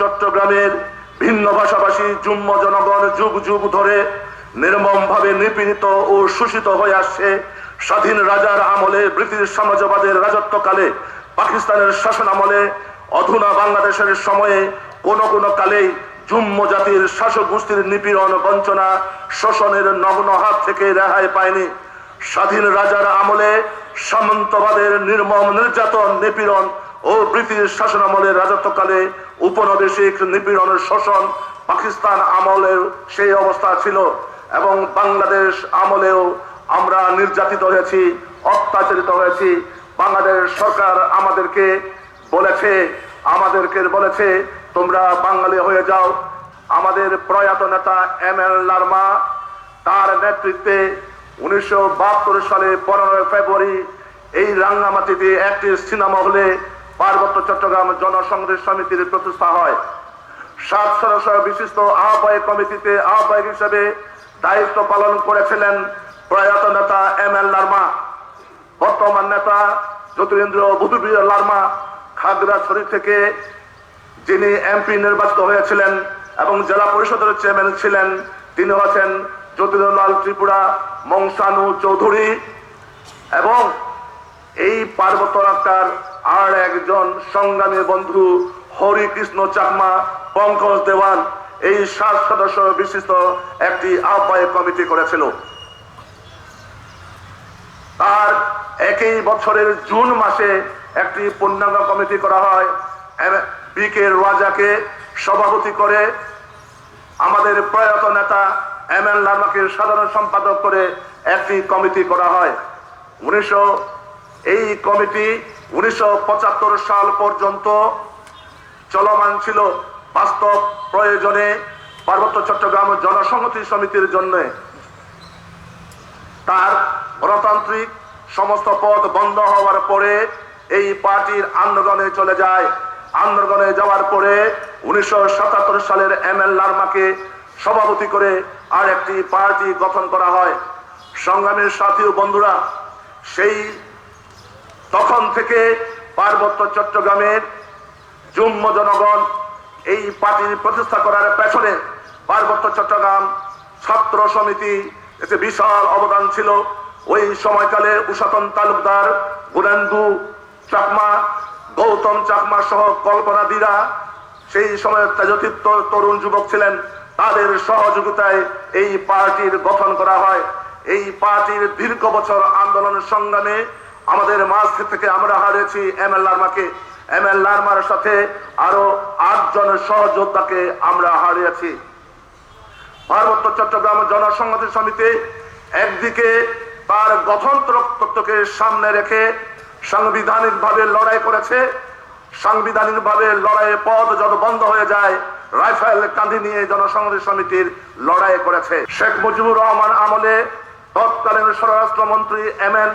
চট্টগ্রামের ভিন্ন ভাষাভাষী জুম্ম জনগণ যুগ যুগ ধরে নির্মম ভাবে নিপীড়িত ও শোষিত হয়ে আসছে স্বাধীন রাজার আমলে ব্রিটিশ সাম্রাজ্যবাদের রাজত্বকালে পাকিস্তানের শাসন আমলে। অধুনা বাংলাদেশের সময়ে কোন কোন কালেই জুম্ম জাতির শাসক গোষ্ঠীর নিপীড়ন বঞ্চনা শোষণের নগ্ন হাত থেকে রেহাই পায়নি। স্বাধীন রাজার আমলে সামন্তবাদের নির্মম নির্যাতন, নিপীড়ন ও ব্রিটিশ শাসন আমলের রাজত্বকালে উপনিবেশিক নিপীড়ন শোষণ পাকিস্তান আমলের সেই অবস্থা ছিল এবং বাংলাদেশ আমলেও আমরা নির্যাতিত হয়েছি, অত্যাচারিত হয়েছি। বাংলাদেশ সরকার আমাদেরকে বলেছে আমাদেরকে বলেছে, তোমরা বাঙালি হয়ে যাও। আমাদের প্রয়াত নেতা এম এল লার্মা তার নেতৃত্বে উনিশশো বাহাত্তর সালে পনেরোই ফেব্রুয়ারি এই রাঙ্গামাটিতে একটি সিনেমা হলে পার্বত্য চট্টগ্রাম জনসংগ্রহ সমিতির প্রতিষ্ঠা হয়। সাত সদস্য বিশিষ্ট আহ্বায়ক কমিটিতে আহ্বায়ক হিসেবে দায়িত্ব পালন করেছিলেন প্রয়াত নেতা এম এল লার্মা। বর্তমান নেতা জ্যোতিরেন্দ্র বুধুবীর লার্মা খাগড়াছড়ি থেকে যিনি এমপি নির্বাচিত হয়েছিলেন এবং জেলা পরিষদের চেয়ারম্যান ছিলেন, তিনি হচ্ছেন জ্যোতির্লাল ত্রিপুরা মংসানু চৌধুরী। এবং এই পার্বত্য রাস্তার আর একজন সংগ্রামী বন্ধু, হরিকৃষ্ণ চাকমা, পঙ্কজ দেওয়ান, এই সাত সদস্য বিশিষ্ট একটি আহ্বায়ক কমিটি করেছিল। তার একই বছরের জুন মাসে একটি পূর্ণাঙ্গ কমিটি করা হয়। বি রাজাকে সভাপতি করে আমাদের প্রয়াত নেতা এম এল লার্মাকে সাধারণ সম্পাদক করে একটি কমিটি করা হয়। উনিশশো এই কমিটি উনিশশো পঁচাত্তর সাল পর্যন্ত চলমান ছিল বাস্তব প্রয়োজনে পার্বত্য চট্টগ্রাম জনসংহতি সমিতির জন্য। তার গণতান্ত্রিক সমস্ত পদ বন্ধ হওয়ার পরে এই পার্টির আন্দোলনে চলে যায়। আন্দোলনে যাওয়ার পরে উনিশশো সাতাত্তর সালের এম এল লার্মাকে সভাপতি করে আর একটি পার্টি গঠন করা হয়। সংগ্রামের সাথী বন্ধুরা, সেই তখন থেকে পার্বত্য চট্টগ্রামের জুম্ম জনগণ এই পার্টির প্রতিষ্ঠা করার পেছনে পার্বত্য চট্টগ্রাম ছাত্র সমিতি এতে বিশাল অবদান ছিল। ওই সময়কালে উষাতন তালুকদার গুণেন্দু চাকমা, গৌতম চাকমা সহ কল্পনা দিরা সেই সময় তেজতীর্থ তরুণ যুবক ছিলেন। তাদের সহযোগিতায় এই পার্টির গঠন করা হয়। এই পার্টির দীর্ঘ বছর আন্দোলনের সংগ্রামে আমাদের মাঝ থেকে আমরা হারিয়েছি এম এল লার্মাকে। এম এল লার্মার সাথে আরও আটজন সহযোদ্ধাকে আমরা হারিয়েছি। পার্বত্য চট্টগ্রাম জনসংহতি সমিতি একদিকে তার গঠনতন্ত্র তত্ত্বকে সামনে রেখে সাংবিধানিক ভাবে লড়াই করেছে। সাংবিধানিক ভাবে লড়াইয়ের পথ যত বন্ধ হয়ে যায়, রাইফেল কাঁধি নিয়ে জনসংহতি সমিতির লড়াই করেছে। শেখ মুজিবুর রহমান আমলে তৎকালীন স্বরাষ্ট্রমন্ত্রী এম এন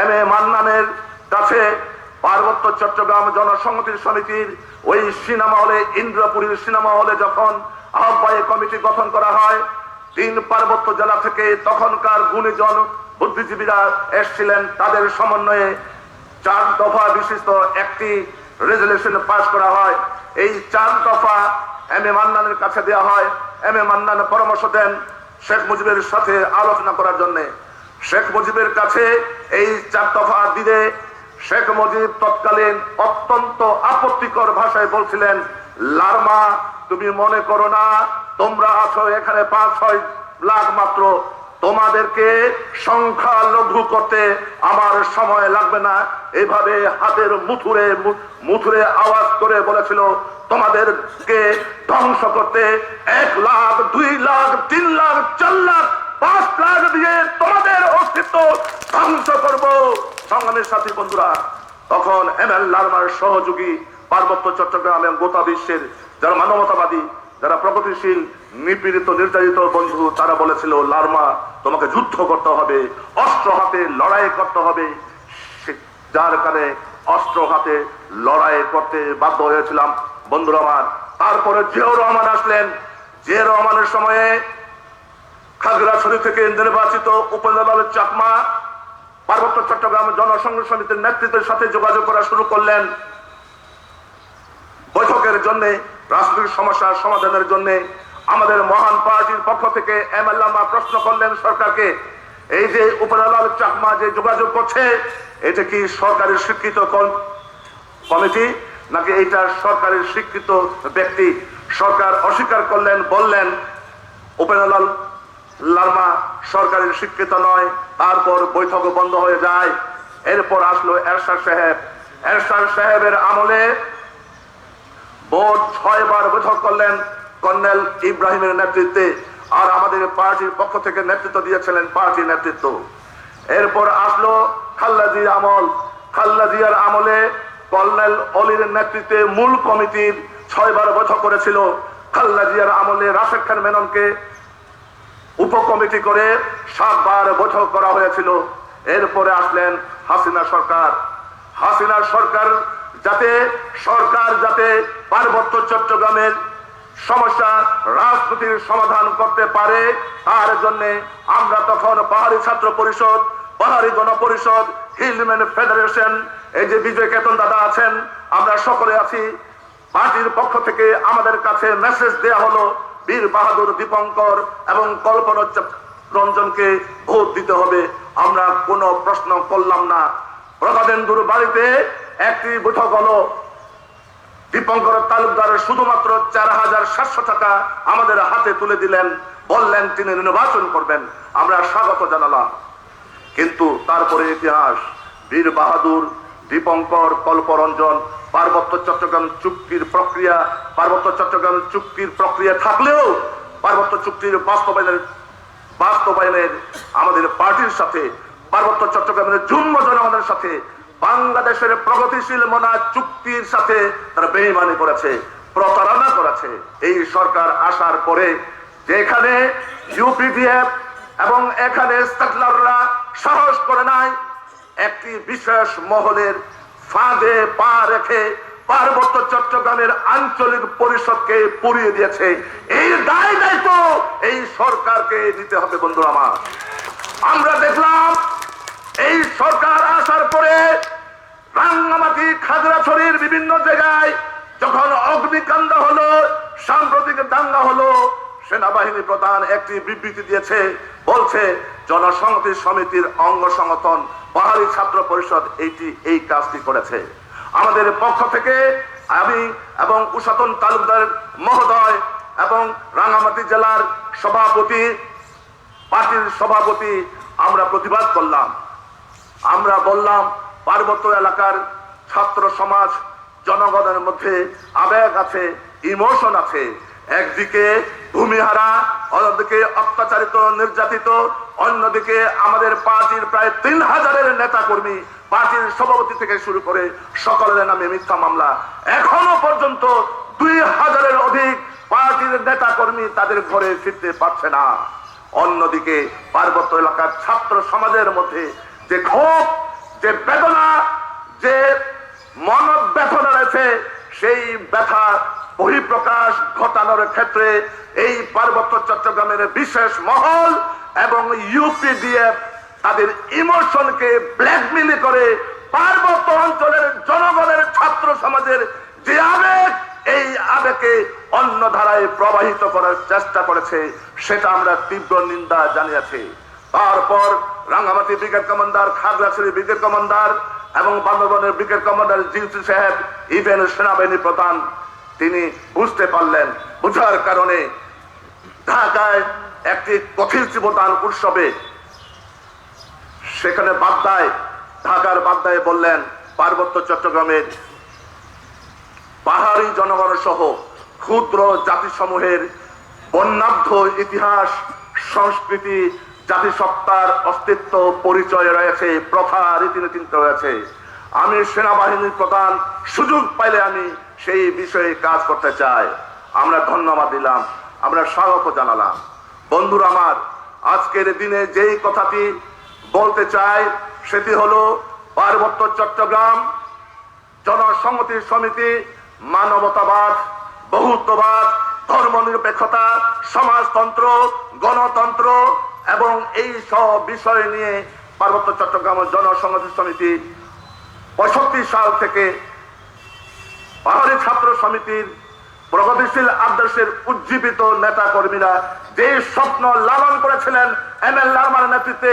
এম এ মান্নানের কাছে পার্বত্য চট্টগ্রাম জনসংহতি সমিতির ওই সিনেমা হলে, ইন্দ্রপুরীর সিনেমা হলে যখন আহ্বায়ক কমিটি গঠন করা হয়, তিন পার্বত্য জেলা থেকে তখনকার গুণীজন বুদ্ধিজীবীরা এসছিলেন। তাদের সমন্বয়ে চার দফা বিশিষ্ট একটি রেজলিউশন পাশ করা হয়। এই চার দফা এম এ মান্নানের কাছে দেওয়া হয়। এম এ মান্নান পরামর্শ দেন শেখ মুজিবের সাথে আলোচনা করার জন্য। শেখ মুজিবের কাছে এই চার দফা দিলে শেখ মুজিব তৎকালীন অত্যন্ত আপত্তিকর ভাষায় বলছিলেন, লার্মা, তুমি মনে করো না, তোমরা আছো এখানে পাঁচ ছয় লাখ মাত্র। তোমাদেরকে সংখ্যা লঘু করতে আমার সময় লাগবে না। এভাবে হাতের মুথুরে মুথুরে আওয়াজ করে বলেছিল, তোমাদেরকে ধ্বংস করতে এক লাখ, দুই লাখ, তিন লাখ, চার লাখ পাঁচ লাখ দিয়ে তোমাদের অস্তিত্ব ধ্বংস করব। সংগ্রামের সাথী বন্ধুরা, তখন এম এল লার্মার সহযোগী পার্বত্য চট্টগ্রাম এবং গোটা বিশ্বের যারা মানবতাবাদী, যারা প্রগতিশীল, নিপীড়িত, নির্যাতিত বন্ধু, তারা বলেছিল, লার্মা, তোমাকে যুদ্ধ করতে হবে, অস্ত্র হাতে লড়াই করতে হবে। যার কারণে অস্ত্র হাতে লড়াই করতে বাধ্য হয়েছিলাম। বন্ধুরা আমার, তারপরে জিয়াউর রহমান আসলেন। জিয়া রহমানের সময়ে খাগড়াছড়ি থেকে নির্বাচিত উপজেলার চাকমা পার্বত্য চট্টগ্রাম জনসংঘ সমিতির নেতৃত্বের সাথে যোগাযোগ করা শুরু করলেন। বৈঠকের জন্য, রাজনৈতিক সমস্যার সমাধানের জন্য আমাদের মহান পার্টির পক্ষ থেকে এমএলআমা প্রশ্ন করলেন সরকারকে, এই যে উপরালাল চাকমা যে যোগাযোগ করছে, এটা কি সরকারের স্বীকৃত কমিটি? নাকি এইটা সরকারের স্বীকৃত ব্যক্তি? সরকার অস্বীকার করলেন, বললেন উপেন্দ্রলাল লালমা সরকারের স্বীকৃত নয়, তারপর বৈঠক বন্ধ হয়ে যায়। এরপর আসলো এরশাদ সাহেব। এরশাদ সাহেবের আমলে বোর্ড ছয়বার বৈঠক করলেন কর্নেল ইব্রাহিমের নেতৃত্বে, আর আমাদের পার্টির পক্ষ থেকে নেতৃত্ব দিয়েছিলেন পার্টি নেতৃত্ব। এরপর আসলো খাল্লা জিয়া আমল। খাল্লাজিয়ার আমলে কর্নেল অলির নেতৃত্বে মূল কমিটির ছয়বার বৈঠক করেছিল। খাল্লাজিয়ার আমলে রাশেদ খান মেননকে উপকমিটি করে সাতবার বৈঠক করা হয়েছিল। এরপরে আসলেন হাসিনা সরকার। হাসিনা সরকার যাতে সরকার যাতে পার্বত্য চট্টগ্রামের সমস্যা রাজনীতির সমাধান করতে পারে, তার জন্য আমরা তখন পাহাড়ি ছাত্র পরিষদ, পাহাড়ি গণপরিষদ, হিলম্যান ফেডারেশন, এই যে বিজয় কেতন দাদা আছেন, আমরা সকলে আছি। পার্টির পক্ষ থেকে আমাদের কাছে মেসেজ দেয়া হলো বীর বাহাদুর দীপঙ্কর এবং কল্পনা রঞ্জনকে ভোট দিতে হবে। আমরা কোনো প্রশ্ন করলাম না। প্রভাদেন্দুর বাড়িতে একটি বৈঠক হলো। দীপঙ্কর তালুকদারের শুধুমাত্র চার হাজার সাতশো টাকা আমাদের হাতে তুলে দিলেন। বললেন, তিনি নির্বাচন করবেন। আমরা স্বাগত জানালাম। কিন্তু তারপরে ইতিহাস, বীর বাহাদুর, দীপঙ্কর, কল্পরঞ্জন পার্বত্য চট্টগ্রাম চুক্তির প্রক্রিয়া, পার্বত্য চট্টগ্রাম চুক্তির প্রক্রিয়া থাকলেও পার্বত্য চুক্তির বাস্তবায়নের বাস্তবায়নের আমাদের পার্টির সাথে, পার্বত্য চট্টগ্রামের যুম্ম জনগণের সাথে, বাংলাদেশের প্রগতিশীল মনা চুক্তির সাথে তারা বেইমানি করেছে, প্রতারণা করেছে। এই সরকার আসার পরে যেখানে ইউপিডিএফ এবং এখানে সাহস করে নাই, একটি বিশেষ মহলের ফাঁদে পা রেখে পার্বত্য চট্টগ্রামের আঞ্চলিক পরিষদকে পুড়িয়ে দিয়েছে। এই দায় দায়িত্ব এই সরকারকে দিতে হবে বন্ধু আমার। আমরা দেখলাম, এই সরকার আসার পরে রাঙ্গামাটি, খাগড়াছড়ির বিভিন্ন জায়গায় যখন অগ্নিকাণ্ড হলো, সাম্প্রতিক দাঙ্গা হলো, সেনাবাহিনী প্রধান একটি বিবৃতি দিয়েছে, বলছে, জনসংহতি সমিতির অঙ্গ সংগঠন পাহাড়ি ছাত্র পরিষদ এইটি, এই কাজটি করেছে। আমাদের পক্ষ থেকে আমি এবং উষাতন তালুকদার মহোদয় এবং রাঙ্গামাটি জেলার সভাপতি, পার্টির সভাপতি আমরা প্রতিবাদ করলাম। আমরা বললাম, পার্বত্য এলাকার ছাত্র সমাজ, জনগণের মধ্যে আবেগ আছে, ইমোশন আছে। একদিকে ভূমিহারা, অন্যদিকে অত্যাচারিত নির্যাতিত, অন্যদিকে আমাদের পার্টির প্রায় তিন হাজারের নেতা কর্মী পার্টির সভাপতি থেকে শুরু করে সকলের নামে মিথ্যা মামলা। এখনও পর্যন্ত দুই হাজারের অধিক পার্টির নেতা কর্মী তাদের ঘরে ফিরতে পারছে না। অন্যদিকে পার্বত্য এলাকার ছাত্র সমাজের মধ্যে যে ক্ষোভ, যে বেদনা, যে মনোব্যথনা রয়েছে, সেই ব্যথা বহিঃপ্রকাশ ঘটানোর ক্ষেত্রে এই পার্বত্য চট্টগ্রামের বিশেষ মহল এবং ইউপিডিএফ তাদের ইমোশনকে ব্ল্যাকমেল করে পার্বত্য অঞ্চলের জনগণের ছাত্র সমাজের যে আবেগ, এই আবেগকে অন্য ধারায় প্রবাহিত করার চেষ্টা করেছে, সেটা আমরা তীব্র নিন্দা জানিয়েছি। তারপর Rangamati brigade commander, Khagrachari brigade commander এবং বান্দরবনের ব্রিগেড কমান্ডার জিউসি সাহেব ইভেন সেনাবাহিনী প্রধান তিনি বুঝতে পারলেন বুঝার কারণে ঢাকায় একটি কঠিন জীবদান উৎসবে। সেখানে বাদ্দায় ঢাকার বাদ্দায় বললেন পার্বত্য চট্টগ্রামের পাহাড়ি জনগণ সহ ক্ষুদ্র জাতিসমূহের বন্যাঢ্য ইতিহাস, সংস্কৃতি, জাতিসত্তার অস্তিত্ব পরিচয় রয়েছে, প্রথা রীতিনীতি রয়েছে। আমি সেনাবাহিনীর প্রধান সুযোগ পাইলে আমি সেই বিষয়ে কাজ করতে চায়। আমরা ধন্যবাদ দিলাম, আমরা স্বাগত জানালাম। বন্ধুরা আমার, আজকের দিনে যেই কথাটি বলতে চাই, সেটি হলো পার্বত্য চট্টগ্রাম জনসংহতি সমিতি মানবতাবাদ, বহুত্ববাদ, ধর্মনিরপেক্ষতা, সমাজতন্ত্র, গণতন্ত্র এবং এই সব বিষয় নিয়ে পার্বত্য চট্টগ্রাম জনসংহতি সমিতি পঁয়ষট্টি সাল থেকে পাহাড়ি ছাত্র সমিতির প্রগতিশীল আদর্শের উজ্জীবিত নেতা কর্মীরা যে স্বপ্ন লালন করেছিলেন এম এল লারমার নেতৃত্বে,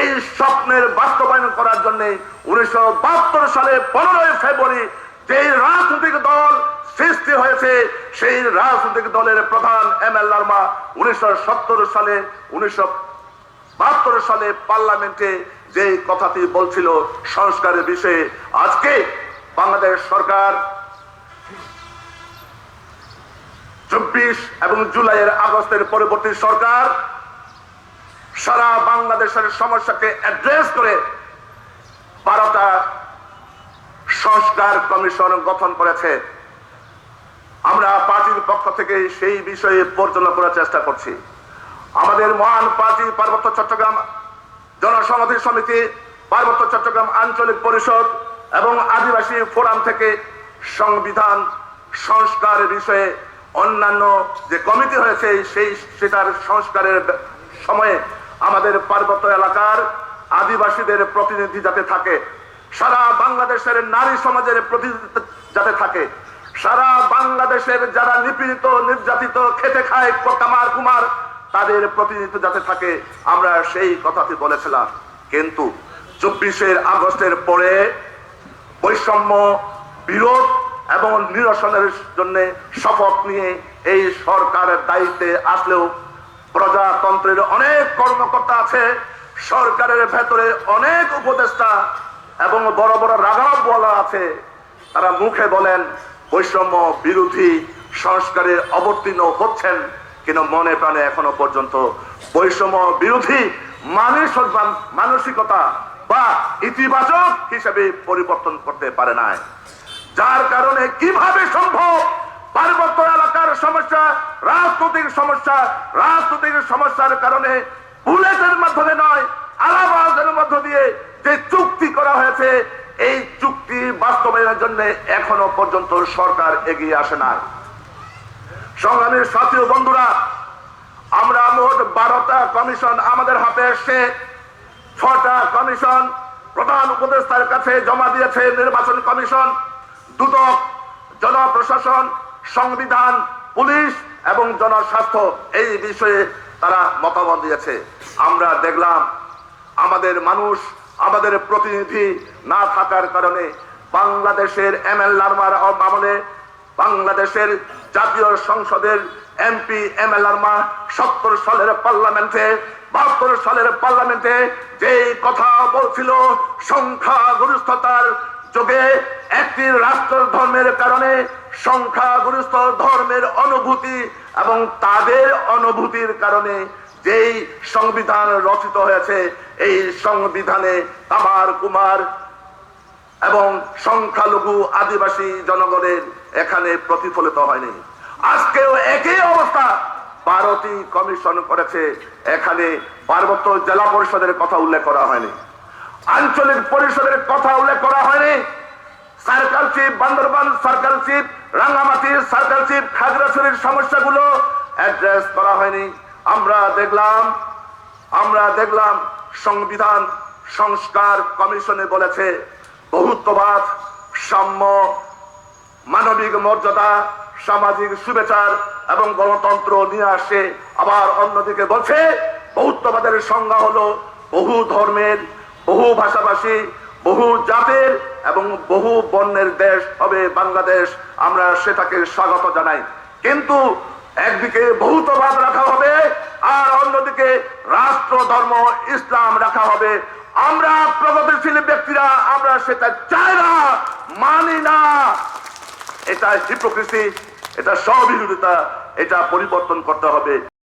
এই স্বপ্নের বাস্তবায়ন করার জন্য উনিশশো বাহাত্তর সালে পনেরোই ফেব্রুয়ারি যে রাজনৈতিক দল সৃষ্টি হয়েছে, সেই রাজনৈতিক দলের প্রধান এম এল লারমা উনিশশো সালে, উনিশশো বাহাত্তর সালে পার্লামেন্টে যে কথাটি বলছিল সংস্কারের বিষয়ে, আজকে বাংলাদেশ সরকার চব্বিশ এবং জুলাইয়ের আগস্টের পরবর্তী সরকার সারা বাংলাদেশের সমস্যাকে অ্যাড্রেস করে বারোটা সংস্কার কমিশন গঠন করেছে। আমরা পার্টির পক্ষ থেকে সেই বিষয়ে পরিচালনা করার চেষ্টা করছি। আমাদের মহান পার্টি পার্বত্য চট্টগ্রাম জনসংহতি সমিতি, পার্বত্য চট্টগ্রাম আঞ্চলিক পরিষদ এবং আদিবাসী ফোরাম থেকে সংবিধান সংস্কার বিষয়ে অন্যান্য যে কমিটি হয়েছে, সেই সেটার সংস্কারের সময়ে আমাদের পার্বত্য এলাকার আদিবাসীদের প্রতিনিধি যাতে থাকে, সারা বাংলাদেশের নারী সমাজের প্রতিনিধি যাতে থাকে, সারা বাংলাদেশের যারা নিপীড়িত, নির্যাতিত খেতে খায় কামার কুমার, তাদের প্রতিনিধিত্ব যাতে থাকে, আমরা সেই কথাটি বলেছিলাম। কিন্তু চব্বিশের আগস্টের পরে বৈষম্য বিরোধ এবং নিরসনের জন্য শপথ নিয়ে এই সরকারের দায়িত্বে আসলেও প্রজাতন্ত্রের অনেক কর্মকর্তা আছে, সরকারের ভেতরে অনেক উপদেষ্টা এবং বড় বড় রাঘব বলা আছে। তারা মুখে বলেন, বৈষম্য বিরোধী সংস্কারে অবতীর্ণ হচ্ছেন কিন্তু মনে প্রাণে এখনও পর্যন্ত। বৈষম্য বিরোধী মানুষ মানসিকতা বা ইতিবাচক হিসেবে পরিবর্তন করতে পারে নাই। যার কারণে কীভাবে সম্ভব? পার্বত্য এলাকার সমস্যা, রাজনৈতিক সমস্যা, রাজনৈতিক সমস্যার কারণে বুলেটের মাধ্যমে নয় আলাবাদের মধ্য দিয়ে যে চুক্তি করা হয়েছে, এই চুক্তি বাস্তবায়নের জন্য এখনও পর্যন্ত সরকার এগিয়ে আসে না। সংগ্রামীর সাথী বন্ধুরা, আমরা মোট বারোটা কমিশন আমাদের হাতে এসছে। ছটা কমিশন প্রধান উপদেষ্টার কাছে জমা দিয়েছে নির্বাচন কমিশন। দুদক, জনপ্রশাসন, সংবিধান, পুলিশ এবং জনস্বাস্থ্য এই বিষয়ে তারা মতামত দিয়েছে। আমরা দেখলাম আমাদের মানুষ, আমাদের প্রতিনিধি না থাকার কারণে বাংলাদেশের এম এল লারমার আমলে বাংলাদেশের জাতীয় সংসদের এমপি এম এল আরমা সত্তর সালের পার্লামেন্টে, বাহাত্তর সালের পার্লামেন্টে যে কথা বলছিল, সংখ্যাগরিষ্ঠতার যোগে একটি রাষ্ট্র ধর্মের কারণে সংখ্যাগরিষ্ঠ ধর্মের অনুভূতি এবং তাদের অনুভূতির কারণে যেই সংবিধান রচিত হয়েছে, এই সংবিধানে তামার কুমার এবং সংখ্যালঘু আদিবাসী জনগণের এখানে প্রতিফলিত হয়নি। আজকেও একই অবস্থা বারোটি কমিশন করেছে। এখানে পার্বত্য জেলা পরিষদের কথা উল্লেখ করা হয়নি। আঞ্চলিক পরিষদের কথা উল্লেখ করা হয়নি। Circle chief, Bandarban circle chief, রাঙ্গামাটির circle chief, খাগড়াছড়ির সমস্যাগুলো অ্যাড্রেস করা হয়নি। আমরা দেখলাম আমরা দেখলাম সংবিধান সংস্কার কমিশনে বলেছে, বহুত্ববাদ, সাম্য, মানবিক মর্যাদা, সামাজিক শুভেচার এবং গণতন্ত্র নিয়ে আসে। আবার অন্যদিকে বলছে বৌদ্ধবাদের সংজ্ঞা হলো বহু ধর্মের বহু ভাষাভাষী, বহু জাতের এবং বহু বর্ণের দেশ হবে বাংলাদেশ। আমরা সেটাকে স্বাগত জানাই। কিন্তু একদিকে বহুত্ববাদ রাখা হবে আর অন্যদিকে রাষ্ট্র, ধর্ম, ইসলাম রাখা হবে। আমরা প্রগতিশীল ব্যক্তিরা, আমরা সেটা চাই না, মানি না। এটা হিপোক্রেসি এটা সহবিরোধিতা, এটা পরিবর্তন করতে হবে।